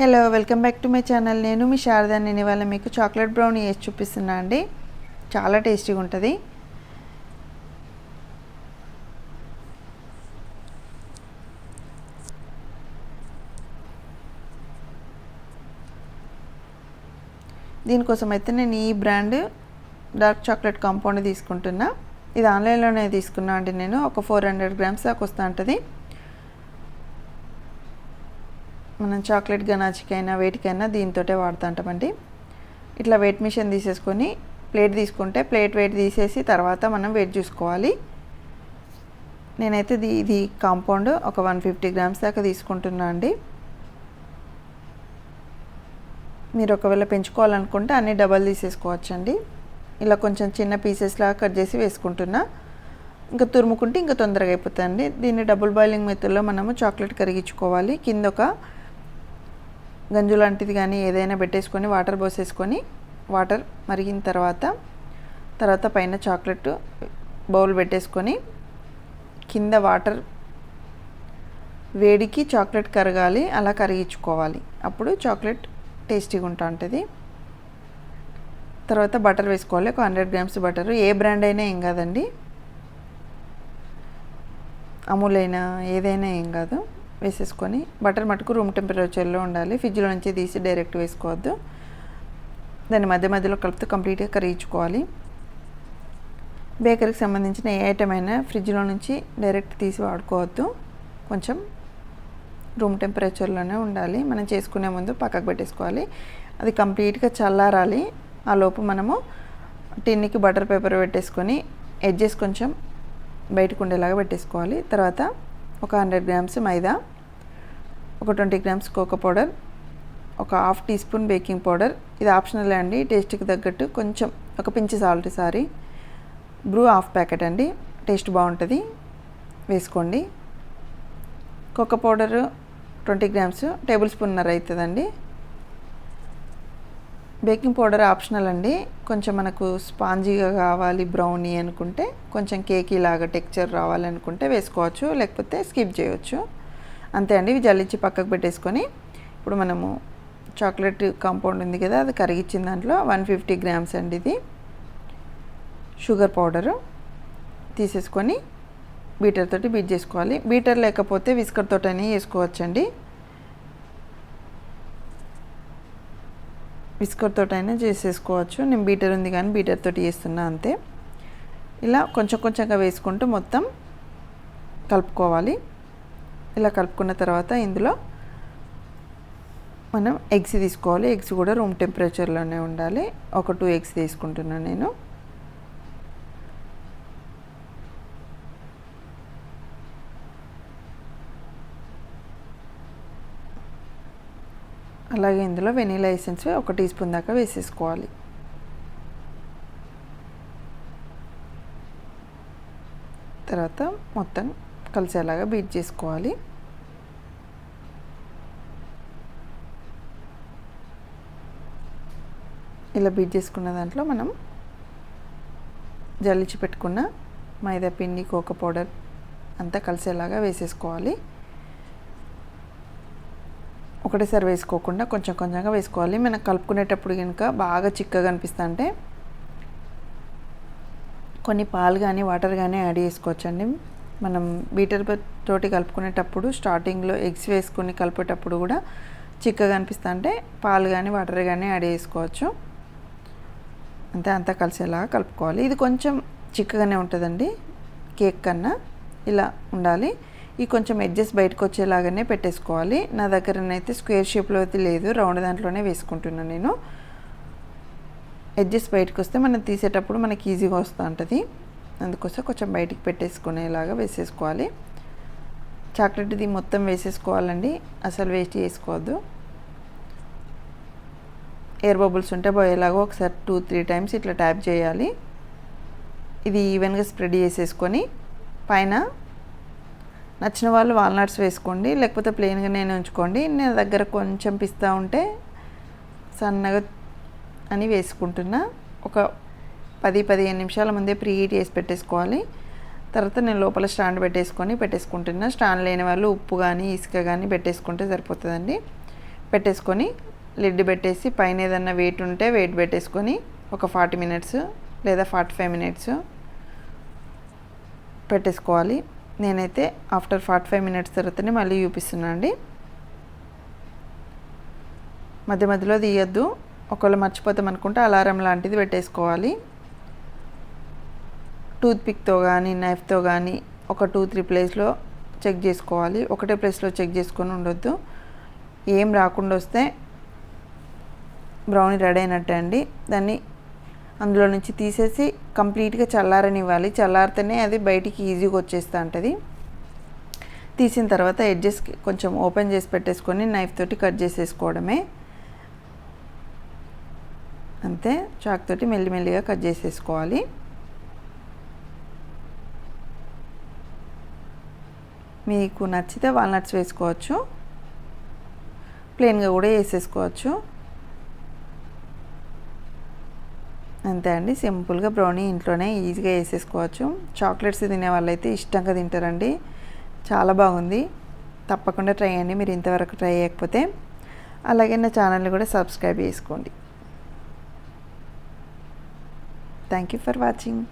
Hello welcome back to my channel నేను మీ శారదా. నేను ఇవాళ మీకు చాక్లెట్ బ్రౌనీ వేసి చూపిస్తున్నా అండి. చాలా టేస్టీగా ఉంటుంది. దీనికోసం అయితే నేను ఈ బ్రాండ్ డార్క్ చాక్లెట్ కాంపౌండ్ తీసుకుంటున్నా. ఇది ఆన్లైన్లోనే తీసుకున్నా అండి నేను. ఒక ఫోర్ హండ్రెడ్ గ్రామ్స్ దాకా వస్తూ ఉంటుంది. మనం చాక్లెట్ గనాచికైనా వేటికైనా దీంతో వాడుతూ ఉంటామండి ఇట్లా వెయిట్ మిషన్ తీసేసుకొని ప్లేట్ తీసుకుంటే ప్లేట్ వెయిట్ తీసేసి తర్వాత మనం వెయిట్ చూసుకోవాలి. నేనైతే ఇది ఇది కాంపౌండ్ ఒక వన్ ఫిఫ్టీ గ్రామ్స్ దాకా తీసుకుంటున్నా అండి. మీరు ఒకవేళ పెంచుకోవాలనుకుంటే అన్ని డబల్ తీసేసుకోవచ్చండి. ఇలా కొంచెం చిన్న పీసెస్ లాగా కట్ చేసి వేసుకుంటున్నా. ఇంకా తురుముకుంటే ఇంకా తొందరగా అయిపోతుందండి దీన్ని డబుల్ బాయిలింగ్ మెథడ్లో మనము చాక్లెట్ కరిగించుకోవాలి. కింద ఒక గంజు లాంటిది కానీ ఏదైనా పెట్టేసుకొని వాటర్ పోసేసుకొని వాటర్ మరిగిన తర్వాత తర్వాత పైన చాక్లెట్ బౌల్ పెట్టేసుకొని కింద వాటర్ వేడికి చాక్లెట్ కరగాలి అలా కరిగించుకోవాలి. అప్పుడు చాక్లెట్ టేస్టీగా ఉంటా ఉంటుంది తర్వాత బటర్ వేసుకోవాలి. ఒక హండ్రెడ్ గ్రామ్స్ బటర్. ఏ బ్రాండ్ అయినా ఏం కాదండి. అమూల్ అయినా ఏదైనా ఏం కాదు. వేసేసుకొని బటర్ మటుకు రూమ్ టెంపరేచర్లో ఉండాలి. ఫ్రిడ్జ్లో నుంచి తీసి డైరెక్ట్ వేసుకోవద్దు. దాన్ని మధ్య మధ్యలో కలుపుతూ కంప్లీట్గా కరిగించుకోవాలి. బేకరీకి సంబంధించిన ఏ ఐటమ్ అయినా ఫ్రిడ్జ్లో నుంచి డైరెక్ట్ తీసి వాడుకోవద్దు. కొంచెం రూమ్ టెంపరేచర్లోనే ఉండాలి. మనం చేసుకునే ముందు పక్కకు పెట్టేసుకోవాలి. అది కంప్లీట్గా చల్లారాలి. ఆ లోపు మనము టిన్నికి బటర్ పేపర్ పెట్టేసుకొని ఎడ్జెస్ కొంచెం బయటకు ఉండేలాగా పెట్టేసుకోవాలి. తర్వాత ఒక హండ్రెడ్ గ్రామ్స్ మైదా ఒక ట్వంటీ గ్రామ్స్ కోకో పౌడర్ ఒక half teaspoon baking powder. ఇది ఆప్షనల్ అండి టేస్ట్కి తగ్గట్టు. కొంచెం ఒక పించి salt sorry. Bru half packet అండి టేస్ట్ బాగుంటుంది. వేసుకోండి. Cocoa powder twenty grams table స్పూన్నర అవుతుందండి. బేకింగ్ పౌడర్ ఆప్షనల్ అండి. కొంచెం మనకు స్పాంజీగా కావాలి బ్రౌనీ అనుకుంటే కొంచెం కేకీ లాగా టెక్చర్ రావాలనుకుంటే వేసుకోవచ్చు లేకపోతే స్కిప్ చేయవచ్చు అంతే అండి ఇవి జల్లించి పక్కకు పెట్టేసుకొని ఇప్పుడు మనము చాక్లెట్ కాంపౌండ్ ఉంది కదా అది కరిగించిన దాంట్లో వన్ ఫిఫ్టీ గ్రామ్స్ అండి ఇది. షుగర్ పౌడరు తీసేసుకొని బీటర్ తోటి బీట్ చేసుకోవాలి. బీటర్ లేకపోతే విస్కర్ తోటని వేసుకోవచ్చండి. విస్కర్ తోటైనా చేసేసుకోవచ్చు. నేను బీటర్ ఉంది కానీ బీటర్ తోటి చేస్తున్నా అంతే. ఇలా కొంచెం కొంచెంగా వేసుకుంటూ మొత్తం కలుపుకోవాలి. ఇలా కలుపుకున్న తర్వాత ఇందులో మనం ఎగ్స్ తీసుకోవాలి. ఎగ్స్ కూడా రూమ్ టెంపరేచర్లోనే ఉండాలి. ఒక టూ ఎగ్స్ తీసుకుంటున్నాను నేను. అలాగే ఇందులో వెనీలా ఎసెన్స్ ఒక టీ స్పూన్ దాకా వేసేసుకోవాలి. తర్వాత మొత్తం కలిసేలాగా బీట్ చేసుకోవాలి. ఇలా బీట్ చేసుకున్న దాంట్లో మనం జల్లించి పెట్టుకున్న మైదా పిండి కోకో పౌడర్ అంతా కలిసేలాగా వేసేసుకోవాలి. ఒకటేసారి వేసుకోకుండా కొంచెం కొంచెంగా వేసుకోవాలి. మనం కలుపుకునేటప్పుడు కనుక బాగా చిక్కగా అనిపిస్తా అంటే కొన్ని పాలు కానీ వాటర్ కానీ యాడ్ చేసుకోవచ్చండి. మనం బీటర్ తోటి కలుపుకునేటప్పుడు స్టార్టింగ్లో ఎగ్స్ వేసుకొని కలిపేటప్పుడు కూడా చిక్కగా అనిపిస్తా అంటే పాలు కానీ వాటర్ కానీ యాడ్ చేసుకోవచ్చు. అంతే అంతా కలిసేలాగా కలుపుకోవాలి. ఇది కొంచెం చిక్కగానే ఉంటుందండి. కేక్ కన్నా ఇలా ఉండాలి. ఈ కొంచెం ఎడ్జెస్ బయటకు వచ్చేలాగానే పెట్టేసుకోవాలి. నా దగ్గరనైతే స్క్వేర్ షేప్లో అయితే లేదు. రౌండ్ దాంట్లోనే వేసుకుంటున్నాను నేను. ఎడ్జెస్ బయటకు వస్తే మనం తీసేటప్పుడు మనకి ఈజీగా వస్తూ ఉంటుంది అందుకోసం కొంచెం బయటికి పెట్టేసుకునేలాగా వేసేసుకోవాలి. చాక్లెట్ ఇది మొత్తం వేసేసుకోవాలండి. అసలు వేస్ట్ చేసుకోవద్దు. ఎయిర్ బబుల్స్ ఉంటే పోయేలాగా ఒకసారి టూ త్రీ టైమ్స్ ఇట్లా ట్యాప్ చేయాలి. ఇది ఈవెన్గా స్ప్రెడ్ చేసేసుకొని పైన నచ్చిన వాళ్ళు వాల్నట్స్ వేసుకోండి లేకపోతే ప్లెయిన్గా నేను ఉంచుకోండి. నేను దగ్గర కొంచెం పిస్తా ఉంటే సన్నగా అని వేసుకుంటున్నా. ఒక పది పదిహేను నిమిషాల ముందే ప్రీ హీట్ చేసి పెట్టేసుకోవాలి. తర్వాత నేను లోపల స్టాండ్ పెట్టేసుకొని పెట్టేసుకుంటున్నా. స్టాండ్ లేని వాళ్ళు ఉప్పు కానీ ఇసుక కానీ పెట్టేసుకుంటే సరిపోతుందండి. పెట్టేసుకొని లిడ్ పెట్టేసి పైన ఏదన్నా వెయిట్ ఉంటే వెయిట్ పెట్టేసుకొని ఒక ఫార్టీ మినిట్స్ లేదా ఫార్టీ ఫైవ్ మినిట్స్ పెట్టేసుకోవాలి. నేనైతే ఆఫ్టర్ ఫార్టీ ఫైవ్ మినిట్స్ తర్వాతనే మళ్ళీ చూపిస్తున్నా అండి. మధ్య మధ్యలో తీయద్దు. ఒకవేళ మర్చిపోతాం అనుకుంటే అలారం లాంటిది పెట్టేసుకోవాలి. టూత్పిక్తో కానీ నైఫ్తో కానీ ఒక టూ త్రీ ప్లేస్లో చెక్ చేసుకోవాలి. ఒకటే ప్లేస్లో చెక్ చేసుకొని ఉండొద్దు. ఏం రాకుండా వస్తే బ్రౌనీ రెడీ అయినట్టే అండి. దాన్ని అందులో నుంచి తీసేసి కంప్లీట్గా చల్లారనివ్వాలి. చల్లారితేనే అది బయటికి ఈజీగా వచ్చేస్తూ ఉంటుంది. తీసిన తర్వాత ఎడ్జెస్ కొంచెం ఓపెన్ చేసి పెట్టేసుకొని నైఫ్ తోటి కట్ చేసేసుకోవడమే. అంతే. చాక్ తోటి మెల్లిమెల్లిగా కట్ చేసేసుకోవాలి. మీకు నచ్చితే వాల్నట్స్ వేసుకోవచ్చు. ప్లెయిన్గా కూడా వేసేసుకోవచ్చు. అంతే అండి. సింపుల్గా బ్రౌనీ ఇంట్లోనే ఈజీగా వేసేసుకోవచ్చు. చాక్లెట్స్ తినే వాళ్ళైతే ఇష్టంగా తింటారండి. చాలా బాగుంది. తప్పకుండా ట్రై చేయండి. మీరు ఇంతవరకు ట్రై చేయకపోతే అలాగే నా ఛానల్ని కూడా సబ్స్క్రైబ్ చేసుకోండి. Thank you for watching.